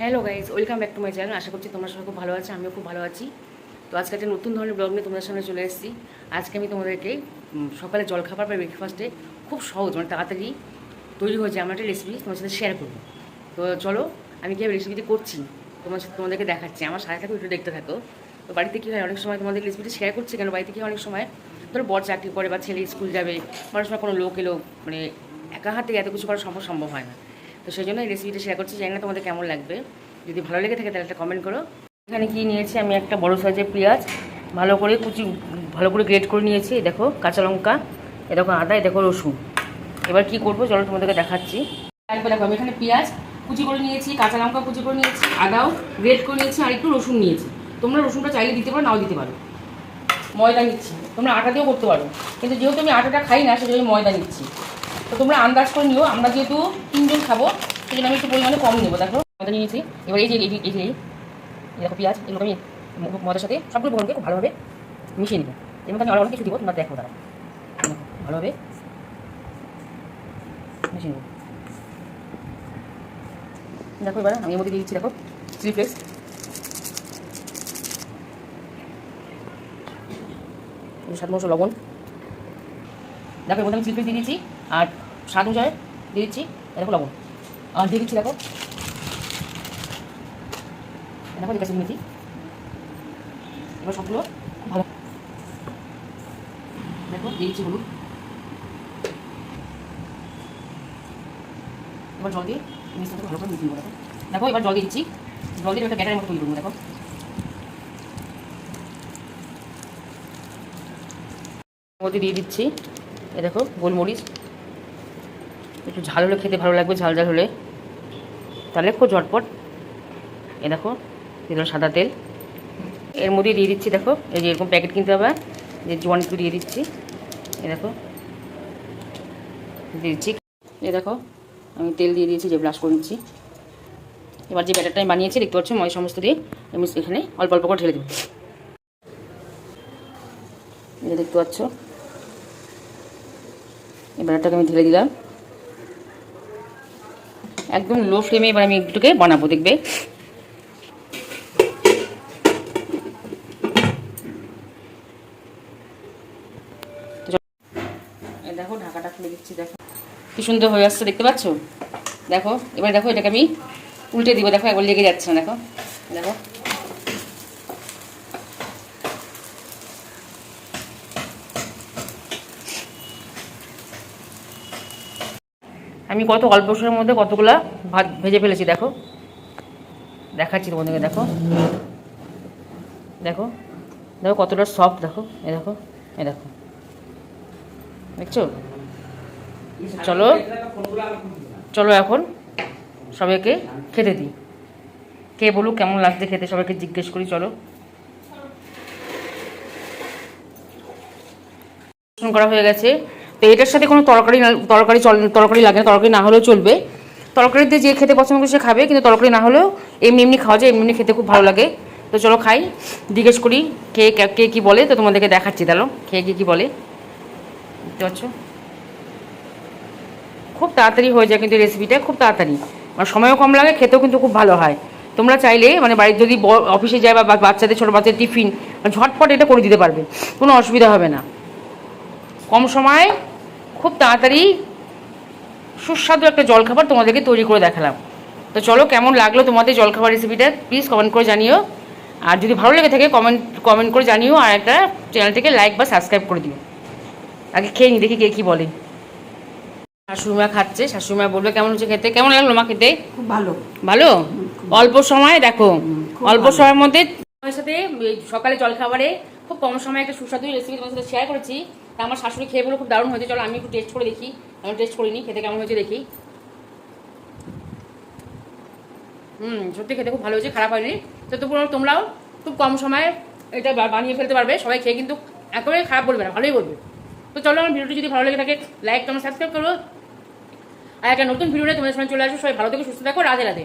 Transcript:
Hello guys welcome back to my channel. আশা করছি তোমরা সবাই খুব ভালো আছো, আমিও খুব ভালো আছি। তো আজকে একটা নতুন ধরনের ব্লগ নিয়ে তোমাদের সামনে চলে এসেছি। আজকে আমি তোমাদেরকে সকালে জলখাবার বা ব্রেকফাস্টে খুব সহজ মানে তাড়াতাড়ি তৈরি হয়েছে আমার একটা রেসিপি তোমার সাথে শেয়ার করব। তো চলো, আমি কীভাবে রেসিপিটি করছি, তোমার সাথে তোমাদেরকে দেখাচ্ছি। আমার সাথে থাকো, একটু দেখতে থাকো। তো বাড়িতে কী হয়, অনেক সময় তোমাদের রেসিপিটা শেয়ার করছি কেন? বাড়িতে কী অনেক সময় ধরো বড় চাকরি করে বা ছেলে স্কুল যাবে অনেক সময় কোনো লোক এলো মানে একা হাতে এত কিছু করা সম্ভব সম্ভব হয় না। তো সেই জন্য এই রেসিপিটা শেয়ার করছি। জানি না তোমাদের কেমন লাগবে। যদি ভালো লেগে থাকে তাহলে একটা কমেন্ট করো। এখানে কি নিয়েছি? আমি একটা বড় সাইজের পেঁয়াজ। ভালো করে কুচি, ভালো করে গ্রেট করে নিয়েছি। দেখো, কাঁচা লঙ্কা এ দেখো আদা এ দেখো রসুন। এবার কি করব? চলো তোমাদেরকে দেখাচ্ছি। দেখো, আমি এখানে পেঁয়াজ কুচি করে নিয়েছি, কাঁচা লঙ্কা কুচি করে নিয়েছি, আদাও গ্রেট করে নিয়েছি আর একটু রসুন নিয়েছি। তোমরা রসুনটা চাইলে দিতে পারো, নাও দিতে পারো। ময়দা নিচ্ছি। তোমরা আটা দিয়েও করতে পারো। কিন্তু যেহেতু আমি আটাটা খাই না, সেজন্য ময়দা নিচ্ছি। তো তোমরা আন্দাজ করে নিও। আমরা যেহেতু তিনজন খাব, সেই জন্য আমি একটু পরিমাণে কম নেব, দেখো। ময়দা নিয়েছি। এবার এই যে এই যে- এই দেখো পেঁয়াজ এগুলো আমি ম- ময়দার সাথে সবগুলো উপকরণকে খুব ভালোভাবে মিশিয়ে নিবো। এর মধ্যে আমি অনেক কিছু দিব, তোমরা দেখো তারা ভালোভাবে মিশিয়ে নেব। দেখো এবার আমি এর মধ্যে দিয়ে দিচ্ছি, দেখো চিলি ফ্লেক্স স্বাদ মতো লবণ। দেখো এর মধ্যে আমি চিলি ফ্লেক্স দিয়ে দিচ্ছি আর স্বাদ অনুযায়ী দিয়ে দিচ্ছি দেখো লবণ। আর দিয়ে দিচ্ছি, দেখো। দেখো দিকে নিয়েছি এবার সবগুলো ভালো। দেখো, দিয়ে দিচ্ছি হলুদ। এবার জল দিয়ে মিক্সটাকে ভালো করে মিশিয়ে দেখো। দেখো, এবার জল দিয়ে দিচ্ছি। জল দিয়ে একটা ব্যাটারের মতো তৈরি দেখো। মধ্যে দিয়ে দিচ্ছি, এ দেখো, গোলমরিচ। একটু ঝাল হলে খেতে ভালো লাগবে, ঝাল ঝাল হলে। তাহলে খুব ঝটপট। এ দেখো দিলাম সাদা তেল। এর মধ্যে দিয়ে দিচ্ছি, দেখো, এই যে এরকম প্যাকেট কিনতে হবে, যে জোয়ান একটু দিয়ে দিচ্ছি। এ দেখো, দিয়ে দিচ্ছি। এ দেখো, আমি তেল দিয়ে দিয়েছি, যে ব্রাশ করে নিচ্ছি। এবার যে ব্যাটারটা আমি বানিয়েছি, দেখতে পাচ্ছ, ময় সমস্ত দিয়ে আমি এখানে অল্প অল্প করে ঢেলে দেবো যে দেখতে পাচ্ছ, এই ব্যাটারটাকে আমি ঢেলে দিলাম। একদম লো ফ্লেমে এবার আমি একটুকে বানাবো, দেখবে? দেখো, ঢাকাটা খুলে দিচ্ছি, দেখো। কি সুন্দর হয়ে আসছে, দেখতে পাচ্ছ? দেখো, এবার দেখো, এটাকে আমি উল্টে দিব, দেখো, একবার লেগে যাচ্ছে না, দেখো। দেখো। আমি কত অল্প সময়ের মধ্যে কতগুলা ভাত ভেজে ফেলেছি, দেখো। দেখাচ্ছি তোমাদেরকে, দেখো। দেখো। দেখো কতটা সফট দেখো। এ দেখো এ দেখো। দেখছ? চলো। চলো এখন সবাইকে খেতে দিই। কে বলুক কেমন লাগছে খেতে, সবাইকে জিজ্ঞেস করি, চলো। করা হয়ে গেছে। তো এটার সাথে কোনো তরকারি তরকারি তরকারি লাগে না, তরকারি না হলেও চলবে। তরকারিতে যে খেতে পছন্দ করে সে খাবে, কিন্তু তরকারি না হলেও এমনি এমনি খাওয়া যায়, এমনি এমনি খেতে খুব ভালো লাগে। তো চলো খাই, জিজ্ঞেস করি কে, কে- কে বলে, তো তোমাদেরকে দেখাচ্ছি তাহলে খেয়ে কে কী বলে। বুঝতে খুব তাড়াতাড়ি হয়ে যায় কিন্তু রেসিপিটা খুব তাড়াতাড়ি। আর সময়ও কম লাগে, খেতেও কিন্তু খুব ভালো হয়। তোমরা চাইলে মানে বাড়ির যদি অফিসে যায় বা বাচ্চাদের, ছোটো বাচ্চাদের টিফিন ঝটপট এটা করে দিতে পারবে। কোনো অসুবিধা হবে না। কম সময়ে খুব তাড়াতাড়ি সুস্বাদু একটা জলখাবার তোমাদেরকে তৈরি করে দেখালাম। তো চলো কেমন লাগল তোমাদের জলখাবার রেসিপিটা প্লিজ কমেন্ট করে জানিও। আর যদি ভালো লেগে থাকে কমেন্ট কমেন্ট করে জানিও। আর একটা চ্যানেলটিকে লাইক বা সাবস্ক্রাইব করে দিও। আগে খেয়ে নি দেখি কে কী বলে। শাশুড়িমা খাচ্ছে শাশুড়িমা বলবে কেমন হচ্ছে খেতে? কেমন লাগল মা খেতে? খুব ভালো। ভালো? অল্প সময় দেখো। অল্প সময়ের মধ্যে আমার সাথে সকালে জলখাবারে খুব কম সময়ে একটা সুস্বাদু রেসিপি তোমার সাথে শেয়ার করেছি। তা আমার শাশুড়ি খেয়ে বলে খুব দারুণ হয়েছে, চলো আমি একটু টেস্ট করে দেখি। আমি টেস্ট করিনি, খেতে কেমন হয়েছে দেখি। হুম, সত্যি খেতে খুব ভালো হয়েছে, খারাপ হয়নি। তো তো পুরো তোমরাও খুব কম সময়ে এটা বানিয়ে ফেলতে পারবে, সবাই খেয়ে কিন্তু একেবারে খারাপ বলবে না, ভালোই বলবে। তো চলো, আমার ভিডিওটি যদি ভালো লেগে থাকে লাইক তোমার সাবস্ক্রাইব করো। আর একটা নতুন ভিডিও নিয়ে তোমাদের সঙ্গে চলে আসব, সবাই ভালো থেকে, সুস্থ থাকো, রাধে রাধে।